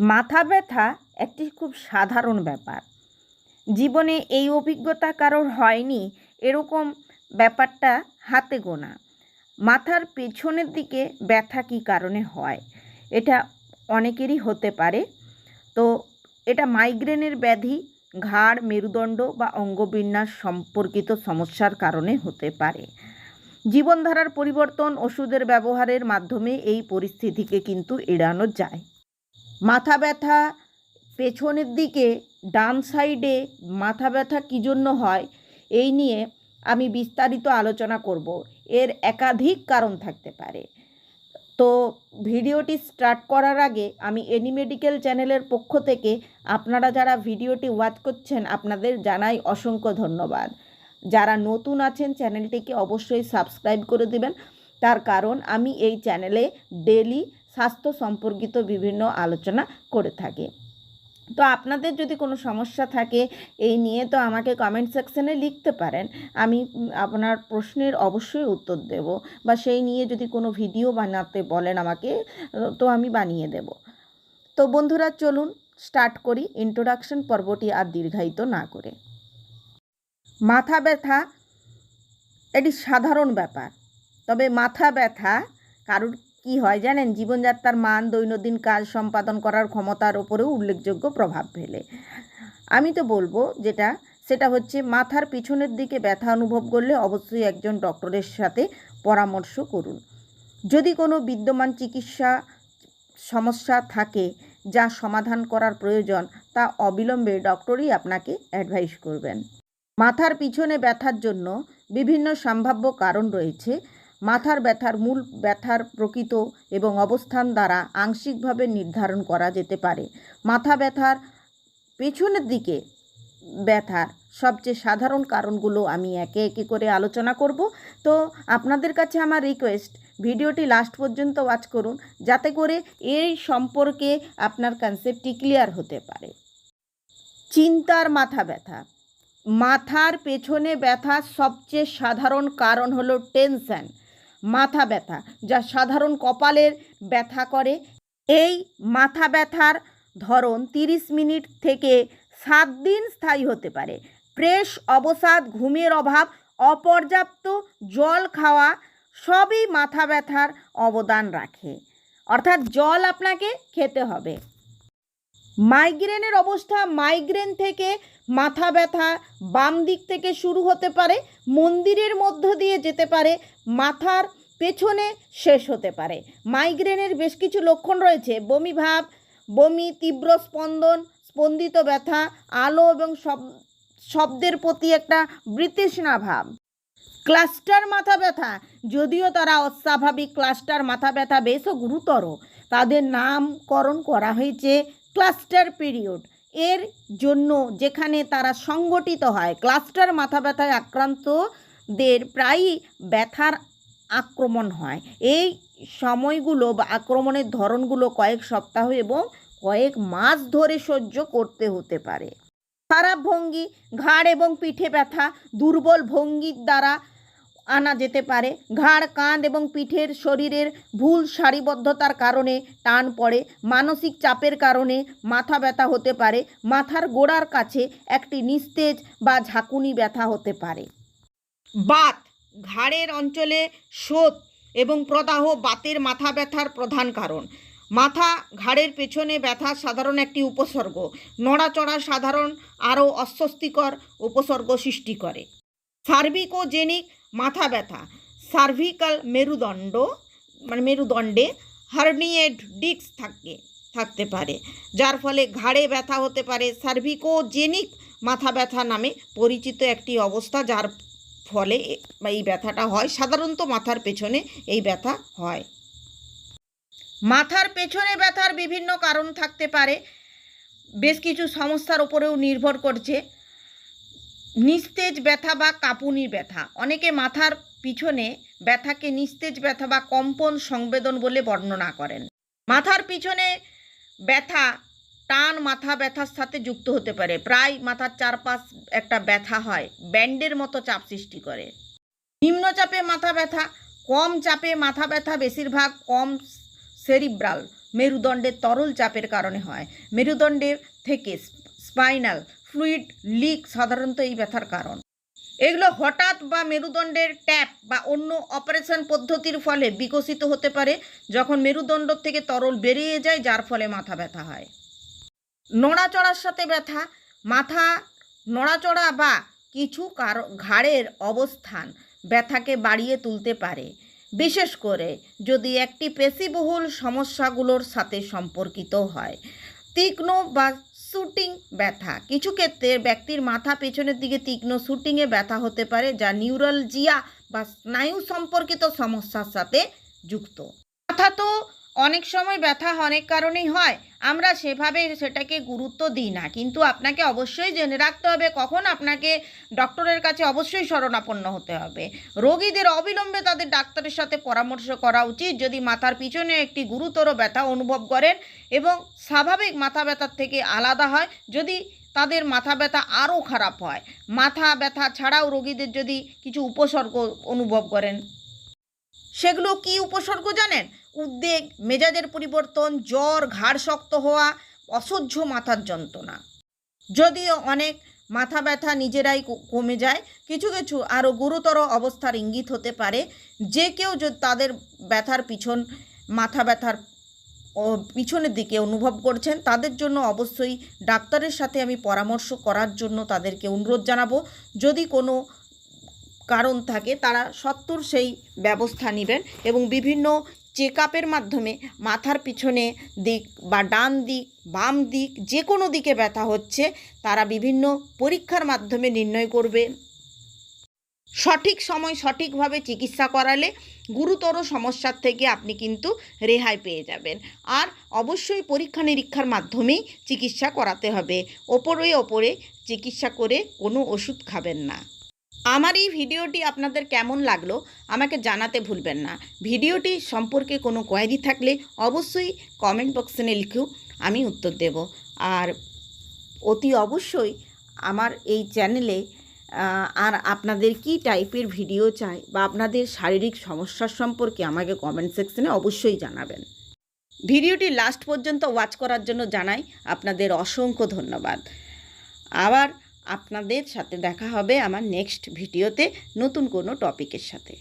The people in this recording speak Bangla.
মাথা ব্যথা একটি খুব সাধারণ ব্যাপার। জীবনে এই অভিজ্ঞতা কারোর হয়নি, এরকম ব্যাপারটা হাতে গোনা। মাথার পেছনের দিকে ব্যথা কী কারণে হয়? এটা অনেকেরই হতে পারে। তো এটা মাইগ্রেনের ব্যাধি, ঘাড়, মেরুদণ্ড বা অঙ্গবিন্যাস সম্পর্কিত সমস্যার কারণে হতে পারে। জীবনধারার পরিবর্তন ওষুধের ব্যবহারের মাধ্যমে এই পরিস্থিতিকে কিন্তু এড়ানো যায়। মাথা ব্যথা পেছনের দিকে, ডান সাইডে মাথা ব্যথা কী জন্য হয়, এই নিয়ে আমি বিস্তারিত আলোচনা করব। এর একাধিক কারণ থাকতে পারে। তো ভিডিওটি স্টার্ট করার আগে আমি এনি মেডিকেল চ্যানেলের পক্ষ থেকে আপনারা যারা ভিডিওটি ওয়াচ করছেন, আপনাদের জানাই অসংখ্য ধন্যবাদ। যারা নতুন আছেন, চ্যানেলটিকে অবশ্যই সাবস্ক্রাইব করে দিবেন। তার কারণ আমি এই চ্যানেলে ডেলি স্বাস্থ্য সম্পর্কিত বিভিন্ন আলোচনা করে থাকি। তো আপনাদের যদি কোনো সমস্যা থাকে, এই নিয়ে তো আমাকে কমেন্ট সেকশনে লিখতে পারেন। আমি আপনার প্রশ্নের অবশ্যই উত্তর দেব বা সেই নিয়ে যদি কোনো ভিডিও বানাতে বলেন আমাকে, তো আমি বানিয়ে দেব। তো বন্ধুরা, চলুন স্টার্ট করি। ইন্ট্রোডাকশন পর্বটি আর দীর্ঘায়িত না করে। মাথা ব্যথা, এটি সাধারণ ব্যাপার। তবে মাথা ব্যথা কারুর কি হয় জানেন? জীবনযাত্রার মান, দৈনন্দিন কাজ সম্পাদন করার ক্ষমতার ওপরেও উল্লেখযোগ্য প্রভাব ফেলে। আমি তো বলব যেটা, সেটা হচ্ছে মাথার পিছনের দিকে ব্যথা অনুভব করলে অবশ্যই একজন ডক্টরের সাথে পরামর্শ করুন। যদি কোনো বিদ্যমান চিকিৎসা সমস্যা থাকে যা সমাধান করার প্রয়োজন, তা অবিলম্বে ডক্টরই আপনাকে অ্যাডভাইস করবেন। মাথার পিছনে ব্যথার জন্য বিভিন্ন সম্ভাব্য কারণ রয়েছে মাথার ব্যথার মূল ব্যথার প্রকৃত এবং অবস্থান দ্বারা আংশিকভাবে নির্ধারণ করা যেতে পারে। মাথা ব্যথার পেছনের দিকে ব্যথার সবচেয়ে সাধারণ কারণগুলো আমি একে একে করে আলোচনা করব। তো আপনাদের কাছে আমার রিকোয়েস্ট ভিডিওটি লাস্ট পর্যন্ত ওয়াচ করুন, যাতে করে এই সম্পর্কে আপনার কনসেপ্টটি ক্লিয়ার হতে পারে। চিন্তার মাথা ব্যথা। মাথার পেছনে ব্যথার সবচেয়ে সাধারণ কারণ হলো টেনশন মাথা ব্যথা, যা সাধারণ কপালের ব্যথা করে। এই মাথা ব্যথার ধরন তিরিশ মিনিট থেকে সাত দিন স্থায়ী হতে পারে। প্রেস অবসাদ, ঘুমের অভাব, অপর্যাপ্ত জল খাওয়া সবই মাথা ব্যথার অবদান রাখে। অর্থাৎ জল আপনাকে খেতে হবে। মাইগ্রেনের অবস্থা মাইগ্রেন থেকে মাথা ব্যথা বাম দিক থেকে শুরু হতে পারে, মন্দিরের মধ্য দিয়ে যেতে পারে, মাথার পেছনে শেষ হতে পারে। মাইগ্রেনের বেশ কিছু লক্ষণ রয়েছে, বমি ভাব, বমি, তীব্র স্পন্দন, স্পন্দিত ব্যথা, আলো এবং শব- শব্দের প্রতি একটা বৃতৃষ্ণা ভাব। ক্লাস্টার মাথা ব্যথা, যদিও তারা অস্বাভাবিক, ক্লাস্টার মাথা ব্যথা বেশও গুরুতর। তাদের নামকরণ করা হয়েছে ক্লাস্টার পিরিয়ড। এর জন্য যেখানে তারা সংগঠিত হয়, ক্লাস্টার মাথা ব্যথায় আক্রান্তদের প্রায়ই ব্যথার আক্রমণ হয়। এই সময়গুলো বা আক্রমণের ধরনগুলো কয়েক সপ্তাহ এবং কয়েক মাস ধরে সহ্য করতে হতে পারে। খারাপ ভঙ্গি, ঘাড় এবং পিঠে ব্যথা, দুর্বল ভঙ্গির দ্বারা আনা যেতে পারে। ঘাড়, কাঁধ এবং পিঠের শরীরের ভুল সারিবদ্ধতার কারণে টান পড়ে, মানসিক চাপের কারণে মাথা ব্যথা হতে পারে, মাথার গোড়ার কাছে একটি নিস্তেজ বা ঝাঁকুনি ব্যথা হতে পারে। বাত, ঘাড়ের অঞ্চলে শোথ এবং প্রদাহ বাতের মাথা ব্যথার প্রধান কারণ। মাথা, ঘাড়ের পেছনে ব্যথা সাধারণ একটি উপসর্গ। নড়াচড়া সাধারণ, আরও অস্বস্তিকর উপসর্গ সৃষ্টি করে। সার্ভিকোজেনিক মাথা ব্যথা সার্ভিক্যাল মেরুদণ্ড মানে মেরুদণ্ডে হার্নিয়েড ডিস্ক থাকে, থাকতে পারে, যার ফলে ঘাড়ে ব্যথা হতে পারে। সার্ভিকোজেনিক মাথা ব্যথা নামে পরিচিত একটি অবস্থা, যার ফলে এই ব্যথাটা হয়। সাধারণত মাথার পেছনে এই ব্যথা হয়। মাথার পেছনে ব্যথার বিভিন্ন কারণ থাকতে পারে। বেশ কিছু সমস্যার উপরেও নির্ভর করছে। নিস্তেজ ব্যথা বা কাঁপুনি ব্যথা। অনেকে মাথার পিছনে ব্যথাকে নিস্তেজ ব্যথা বা কম্পন সংবেদন বলে বর্ণনা করেন। মাথার পিছনে ব্যথা টান মাথা ব্যথার সাথে যুক্ত হতে পারে। প্রায় মাথার চারপাশ একটা ব্যথা হয়, ব্যান্ডের মতো চাপ সৃষ্টি করে। নিম্নচাপে মাথা ব্যথা, কম চাপে মাথা ব্যথা বেশিরভাগ কম সেরিব্রাল মেরুদণ্ডের তরল চাপের কারণে হয়। মেরুদণ্ডের থেকে স্পাইনাল ফ্লুইড লিক সাধারণত এই ব্যথার কারণ। এগুলো হঠাৎ বা মেরুদণ্ডের ট্যাপ বা অন্য অপারেশন পদ্ধতির ফলে বিকশিত হতে পারে যখন মেরুদণ্ড থেকে তরল বেরিয়ে যায়, যার ফলে মাথা ব্যথা হয়। নড়াচড়ার সাথে ব্যথা, মাথা নড়াচড়া বা কিছু কারও, ঘাড়ের অবস্থান ব্যথাকে বাড়িয়ে তুলতে পারে। বিশেষ করে যদি একটি পেশিবহুল সমস্যাগুলোর সাথে সম্পর্কিত হয়, তীক্ষ্ণ বা শুটিং ব্যথা। কিছু ক্ষেত্রে ব্যক্তির মাথা পেছনের দিকে তীক্ষ্ণ শুটিংয়ে ব্যথা হতে পারে, যা নিউরালজিয়া বা স্নায়ু সম্পর্কিত সমস্যার সাথে যুক্ত। মাথা তো অনেক সময় ব্যথা অনেক কারণেই হয়। আমরা সেভাবে সেটাকে গুরুত্ব দিই না। কিন্তু আপনাকে অবশ্যই জেনে রাখতে হবে, কখন আপনাকে ডক্টরের কাছে অবশ্যই শরণাপন্ন হতে হবে। রোগীদের অবিলম্বে তাদের ডাক্তারের সাথে পরামর্শ করা উচিত। যদি মাথার পিছনে একটি গুরুতর ব্যথা অনুভব করেন এবং স্বাভাবিক মাথা ব্যথার থেকে আলাদা হয়, যদি তাদের মাথা ব্যথা আরও খারাপ হয়। মাথা ব্যথা ছাড়াও রোগীদের যদি কিছু উপসর্গ অনুভব করেন। সেগুলো কি উপসর্গ জানেন? উদ্বেগ, মেজাজের পরিবর্তন, জ্বর, ঘাড় শক্ত হওয়া, অসহ্য মাথার যন্ত্রণা। যদিও অনেক মাথা ব্যথা নিজেরাই কমে যায়, কিছু কিছু আরও গুরুতর অবস্থার ইঙ্গিত হতে পারে, যে কেউ যদি তাদের ব্যথার পিছন, মাথা ব্যথার পিছনের দিকে অনুভব করছেন, তাদের জন্য অবশ্যই ডাক্তারের সাথে আমি পরামর্শ করার জন্য তাদেরকে অনুরোধ জানাব। যদি কোনো কারণ থাকে, তারা সত্তর সেই ব্যবস্থা নেবেন এবং বিভিন্ন চেক আপের মাধ্যমে মাথার পিছনে দিক বা ডান দিক, বাম দিক যে কোনো দিকে ব্যথা হচ্ছে, তারা বিভিন্ন পরীক্ষার মাধ্যমে নির্ণয় করবে। সঠিক সময় সঠিকভাবে চিকিৎসা করালে গুরুতর সমস্যার থেকে আপনি কিন্তু রেহাই পেয়ে যাবেন। আর অবশ্যই পরীক্ষা নিরীক্ষার মাধ্যমেই চিকিৎসা করাতে হবে। ওপরে ওপরে চিকিৎসা করে কোনো ওষুধ খাবেন না। আমার এই ভিডিওটি আপনাদের কেমন লাগল আমাকে জানাতে ভুলবেন না। ভিডিওটি সম্পর্কে কোনো কোয়ারি থাকলে অবশ্যই কমেন্ট বক্সে লিখেও আমি উত্তর দেব। আর অতি অবশ্যই আমার এই চ্যানেলে আর আপনাদের কি টাইপের ভিডিও চাই বা আপনাদের শারীরিক সমস্যার সম্পর্কে আমাকে কমেন্ট সেকশনে অবশ্যই জানাবেন। ভিডিওটি লাস্ট পর্যন্ত ওয়াচ করার জন্য জানাই, আপনাদের অসংখ্য ধন্যবাদ। আবার আপনাদের সাথে দেখা হবে আমার নেক্সট ভিডিওতে নতুন কোনো টপিকের সাথে।